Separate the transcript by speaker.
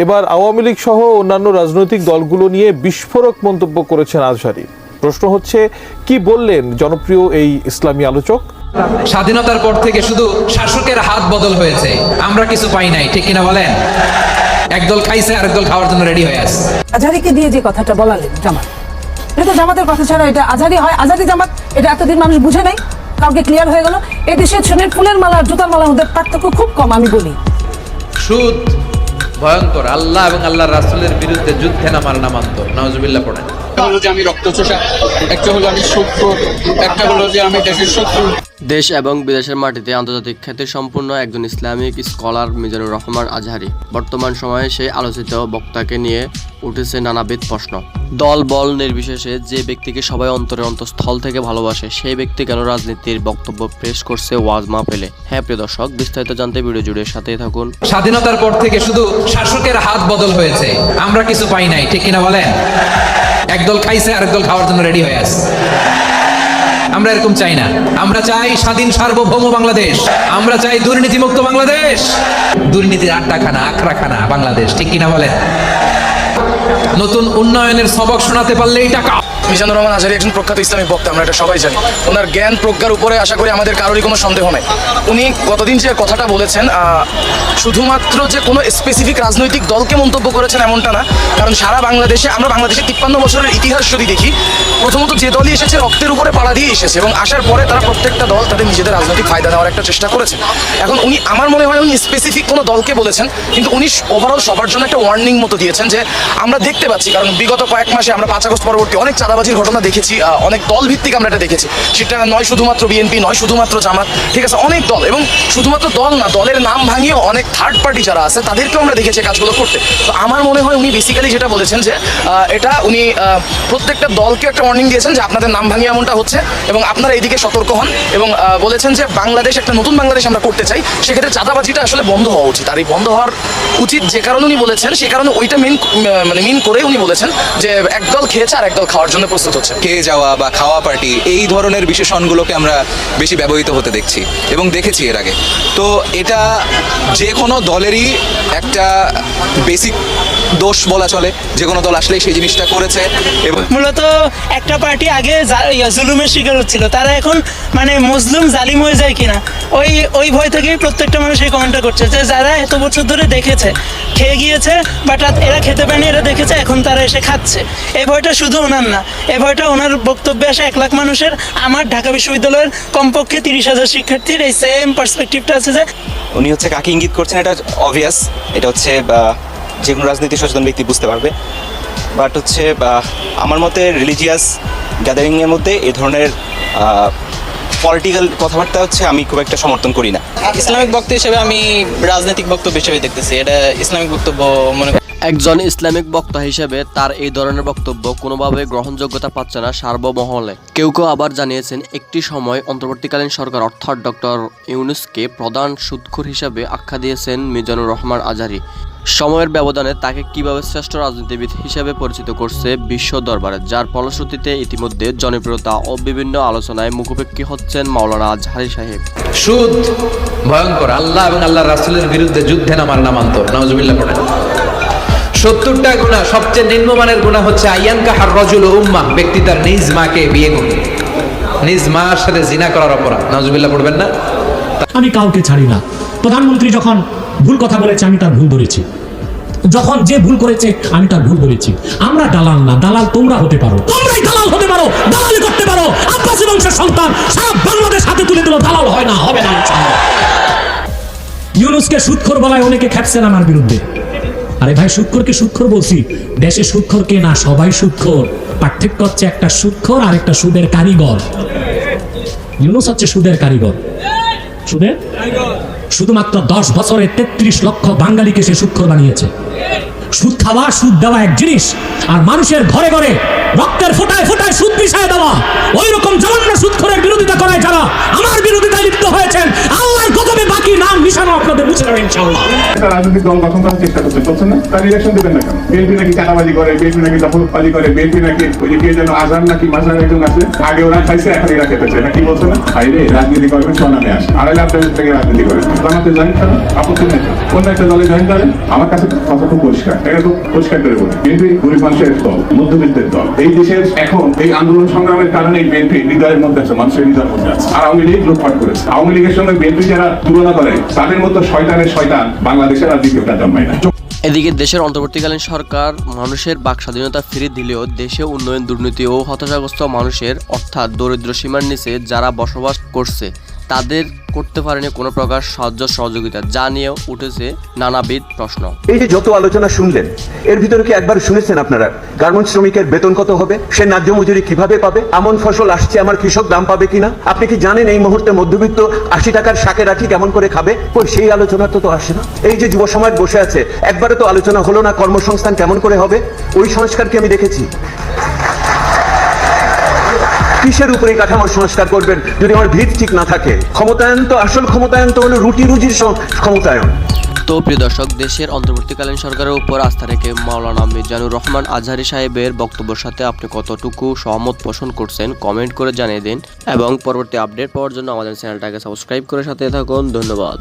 Speaker 1: এবার আওয়ামী লীগ সহ অন্যান্য রাজনৈতিক দলগুলো নিয়ে বিস্ফোরক মন্তব্য করেছেন আজহারি প্রশ্ন হচ্ছে কি বললেন জনপ্রিয় এই ইসলামী আলোচক?
Speaker 2: স্বাধীনতার পর থেকে শুধু শাসকের হাত বদল হয়েছে। আমরা কিছু পাই নাই ঠিক কিনা বলেন? একদল খাইছে আর একদল খাওয়ার জন্য রেডি হয়ে আছে।
Speaker 3: আজহারিকে দিয়ে যে কথাটা বলালেন জামাত। এটা তো জামাতের কথা ছাড়া এটা আজহারি হয়। আজহারি জামাত এটা এতদিন মানুষ বুঝে নাই। কাউকে ক্লিয়ার হয়ে গেল। এই দেশে সোনের ফুলের মালা আর জুতার মালার মধ্যে পার্থক্য খুব কম আমি বলি।
Speaker 2: সুদ ভয়ঙ্কর। আল্লাহ এবং আল্লাহ রাসুলের বিরুদ্ধে যুদ্ধে নামার নামান্তর। নওয়াজুবিল্লাহ পড়েন।
Speaker 4: হলো যে আমি রক্তচোষা একটা হলো আমি শত্রু একটা হলো যে আমি দেশের শত্রু।
Speaker 5: দেশ এবং বিদেশের মাটিতে আন্তর্জাতিক খ্যাতি সম্পূর্ণ একজন ইসলামিক স্কলার মিজানুর রহমান আজহারি। বর্তমান সময়ে সেই আলোচিত বক্তাকে নিয়ে উঠেছে নানাবিধ প্রশ্ন। দল বল নির্বিশেষে যে ব্যক্তিকে সবাই অন্তরে অন্তঃস্থল থেকে ভালোবাসে সেই ব্যক্তি কেন রাজনীতির বক্তব্য পেশ করছে ওয়াজ মাহফিলে? হ্যাঁ প্রিয় দর্শক বিস্তারিত জানতে ভিডিও জুড়ে সাথেই থাকুন।
Speaker 2: স্বাধীনতার পর থেকে শুধু শাসকের হাত বদল হয়েছে। আমরা কিছু পাই নাই ঠিক কিনা বলেন? একদল খাইছে আর একদল খাওয়ার জন্য রেডি হয়ে আছে। আমরা এরকম চাই না। আমরা চাই স্বাধীন সার্বভৌম বাংলাদেশ। আমরা চাই দুর্নীতিমুক্ত বাংলাদেশ। দুর্নীতির আড্ডাখানা, আখড়াখানা বাংলাদেশ, ঠিক কিনা বলেন? নতুন উন্নয়নের সবক শোনাতে পারলে এই টাকা।
Speaker 6: মিজানুর রহমান আজহারি একজন প্রখ্যাত ইসলামিক বক্তা, আমরা এটা সবাই জানি। ওনার জ্ঞান প্রজ্ঞার উপরে আশা করি আমাদের কারোরই কোনো সন্দেহ নেই। উনি গতদিন যে কথাটা বলেছেন শুধুমাত্র যে কোনো স্পেসিফিক রাজনৈতিক দলকে মন্তব্য করেছেন এমনটা না, কারণ সারা বাংলাদেশে, আমরা বাংলাদেশের তিপ্পান্ন বছরের ইতিহাস যদি দেখি, প্রথমত যে দলই এসেছে রক্তের উপরে পাড়া দিয়ে এসেছে এবং আসার পরে তারা প্রত্যেকটা দল তাদের নিজেদের রাজনৈতিক ফায়দা নেওয়ার একটা চেষ্টা করেছে। এখন উনি, আমার মনে হয় উনি স্পেসিফিক কোনো দলকে বলেছেন, কিন্তু উনি ওভারঅল সবার জন্য একটা ওয়ার্নিং মতো দিয়েছেন যে আমরা দেখতে পাচ্ছি, কারণ বিগত কয়েক মাসে আমরা পাঁচ আগস্ট পরবর্তী অনেক চাঁদাবাজির ঘটনা দেখেছি অনেক দল ভিত্তিক আমরা এটা দেখেছি। সেটা নয় শুধুমাত্র বিএনপি, নয় শুধুমাত্র জামাত, ঠিক আছে? অনেক দল এবং শুধুমাত্র দল না, দলের নাম ভাঙিয়ে অনেক থার্ড পার্টি যারা আছে, তাদেরকেও আমরা দেখেছি কাজগুলো করতে। তো আমার মনে হয় উনি বেসিক্যালি যেটা বলেছেন যে এটা উনি প্রত্যেকটা দলকে একটা ওয়ার্নিং দিয়েছেন যে আপনাদের নাম ভাঙিয়ে এমনটা হচ্ছে এবং আপনারা এইদিকে সতর্ক হন এবং বলেছেন যে বাংলাদেশ, একটা নতুন বাংলাদেশ আমরা করতে চাই, সেক্ষেত্রে চাঁদাবাজিটা আসলে বন্ধ হওয়া উচিত। আর এই বন্ধ হওয়ার উচিত যে কারণে উনি বলেছেন, সে কারণে ওইটা মেন মানে মিন করে উনি বলেছেন যে একদল খেয়েছে আর একদল খাওয়ার জন্য প্রস্তুত হচ্ছে।
Speaker 7: খেয়ে যাওয়া বা খাওয়া পার্টি এই ধরনের বিশেষণগুলোকে আমরা বেশি ব্যবহৃত হতে দেখছি এবং দেখেছি এর আগে। তো এটা যে কোনো দলেরই একটা বেসিক দোষ বলা চলে। যে কোনো দল আসলেই সেই জিনিসটা করেছে এবং
Speaker 8: মূলত একটা পার্টি আগে জুলুমের শিকার হচ্ছিল। তারা এখন মানে মুসলিম জালিম হয়ে যায় কিনা, ওই ওই ভয় থেকেই প্রত্যেকটা মানুষ এই কমেন্টটা করছে যে যারা এত বছর ধরে দেখেছে, খেয়ে গিয়েছে বাট এরা খেতে পায়নি, এরা দেখেছে, এখন তারা এসে খাচ্ছে। এই ভয়টা শুধু ওনার না। এই ভয়টা ওনার বক্তব্যে আসে এক লাখ মানুষের। আমার ঢাকা বিশ্ববিদ্যালয়ের কমপক্ষে তিরিশ হাজার শিক্ষার্থীর এই সেম পার্সপেক্টিভটা আছে যে
Speaker 9: উনি হচ্ছে কাকে ইঙ্গিত করছেন এটা অবভিয়াস এটা হচ্ছে যে কোনো রাজনীতি সচেতন ব্যক্তি বুঝতে পারবে। বাট হচ্ছে আমার মতে রিলিজিয়াস গ্যাদারিংয়ের মধ্যে এই ধরনের পলিটিক্যাল কথাবার্তা হচ্ছে আমি খুব একটা সমর্থন করি না।
Speaker 8: ইসলামিক বক্তব্য হিসেবে আমি রাজনৈতিক বক্তব্য হিসেবে দেখতেছি। এটা ইসলামিক বক্তব্য মনে
Speaker 5: একজন ইসলামিক বক্তা হিসেবে তার এই ধরনের বক্তব্য কোনোভাবে গ্রহণযোগ্যতা পাচ্ছে না সার্বমহলে কেউ কেউ আবার জানিয়েছেন, একটি সময় অন্তর্বর্তীকালীন সরকার, অর্থাৎ ডক্টর ইউনুসকে প্রধান সুদখোর হিসাবে আখ্যা দিয়েছেন মিজানুর রহমান আজারি। সময়ের ব্যবধানে তাকে কীভাবে শ্রেষ্ঠ রাজনীতিবিদ হিসেবে পরিচিত করছে বিশ্ব দরবারে, যার ফলশ্রুতিতে ইতিমধ্যে জনপ্রিয়তা ও বিভিন্ন আলোচনায় মুখোপেক্ষী হচ্ছেন মাওলানা আজহারি সাহেব।
Speaker 2: সুদ ভয়ঙ্কর, আল্লাহ এবং আল্লাহ রাসূলের বিরুদ্ধে যুদ্ধে নামার নামান্তর। পড়েন। সত্তরটা গুণা, সবচেয়ে নিম্নমানের গুণা হচ্ছে আয়ানকা হার রজুল উম্মা, ব্যক্তি তার নিজ মাকে বিয়ে করবে নিজ মার সাথে জিনা করার অপরাধ। নওয়াজুবিল্লাহ পড়বেন না?
Speaker 10: আমি কাউকে ছাড়ি না। প্রধানমন্ত্রী যখন ভুল কথা বলেছে, আমি তার ভুল ধরেছি যখন যে ভুল করেছে, আমি তার ভুল ধরেছি আমরা দালাল না, দালাল তোমরা হতে পারো। তোমরাই দালাল হতে পারো, দালালি করতে পারো। আব্বাসী বংশের সন্তান সারা বাংলাদেশ হাতে তুলে দিল, দালাল হয় না, হবে না। ইউনুসকে সুৎখর বলায় অনেকে খেপছেন আমার বিরুদ্ধে। আরে ভাই সুৎখরকে সুৎখর বলছি। দেশে সুৎখর কে না, সবাই সুৎখর পার্থক্য হচ্ছে একটা সুৎখর আর একটা সুদের কারিগর। ইউনুস হচ্ছে সুদের কারিগর। সুদের? শুধুমাত্র দশ বছরে তেত্রিশ লক্ষ বাঙালিকে সে সুক্ষর বানিয়েছে। সুদ খাওয়া, সুদ দেওয়া এক জিনিস, আর মানুষের ঘরে ঘরে রক্তের ফোটায় ফোটায় সুদ মিশায় দেওয়া। ওই রকম জঘন্য সুদখোরের বিরোধিতা করায় যারা আমার আপনাদের ইনশাআল্লাহ।
Speaker 11: রাজনৈতিক দল গঠন করার চেষ্টা করছে চলছে না? তার ইলেকশন দেবেন না কেন? বিএনপি নাকি চাঁদাবাজি করে বিএনপি নাকি দখলবাজি করে বিএনপি নাকি ওই যে কে যেন আজান নাকি মাজার একজন আছে, আগে ওরা খাইছে, এখন এরা খেতেছে। নাকি বলছে না? আরে রাজনীতি করবেন, স্বনামে আসে আড়াই লাখ টাকা থেকে রাজনীতি করে জামাতে জয়েন করেন, আপত্তি নেই। অন্য একটা দলে জয়েন করেন, আমার কাছে কথা খুব পরিষ্কার। এটা খুব পরিষ্কার করে বলি। বিএনপি গরিব মানুষের দল, মধ্যবিত্তের দল। এই দেশের এখন এই আন্দোলন সংগ্রামের কারণে বিএনপি হৃদয়ের মধ্যে আছে, মানুষের হৃদয়ের মধ্যে আছে। আর আওয়ামী লীগ লুটপাট করেছে। আওয়ামী লীগের সঙ্গে বিএনপি যারা তুলনা করে, তাদের মতো শয়তানের শয়তান, বাংলাদেশের আর দ্বিতীয়টা জন্মায় না।
Speaker 5: এদিকে দেশের অন্তর্বর্তীকালীন সরকার মানুষের বাক স্বাধীনতা ফিরে দিলেও দেশে উন্নয়ন, দুর্নীতি ও হতাশাগ্রস্ত মানুষের অর্থাৎ দরিদ্র সীমার নিচে যারা বসবাস করছে তাদের করতে পারেনি কোনো প্রকার সাহায্য, সহযোগিতা। যা নিয়ে উঠেছে নানাবিধ প্রশ্ন।
Speaker 12: এই যে যত আলোচনা শুনলেন, এর ভিতরে কি একবার শুনেছেন আপনারা? গার্মেন্টস শ্রমিকের বেতন কত হবে? সে ন্যায্য মজুরি কীভাবে পাবে? এমন ফসল আসছে, আমার কৃষক দাম পাবে কিনা? আপনি কি জানেন এই মুহূর্তে মধ্যবিত্ত আশি টাকার শাকে রাখি কেমন করে খাবে? কই, সেই আলোচনা তো তো আসে না। এই যে যুব সমাজ বসে আছে, একবারে তো আলোচনা হলো না কর্মসংস্থান কেমন করে হবে? ওই সংস্কারকে আমি দেখেছি? কিসের উপরে কাঠামো সংস্কার করবেন? যদি আমার ভিত ঠিক না থাকে? ক্ষমতায়ন তো আসল ক্ষমতায়ন তো হলো রুটি রুজির ক্ষমতায়ন।
Speaker 5: তো প্রিয় দর্শক, দেশের অন্তর্বর্তীকালীন সরকারের উপর আস্থা রেখে মাওলানা মিজানুর রহমান আজহারি সাহেবের বক্তব্যের সাথে আপনি কতটুকু সহমত পোষণ করছেন, কমেন্ট করে জানিয়ে দিন। এবং পরবর্তী আপডেট পাওয়ার জন্য আমাদের চ্যানেলটাকে সাবস্ক্রাইব করে সাথে থাকুন। ধন্যবাদ।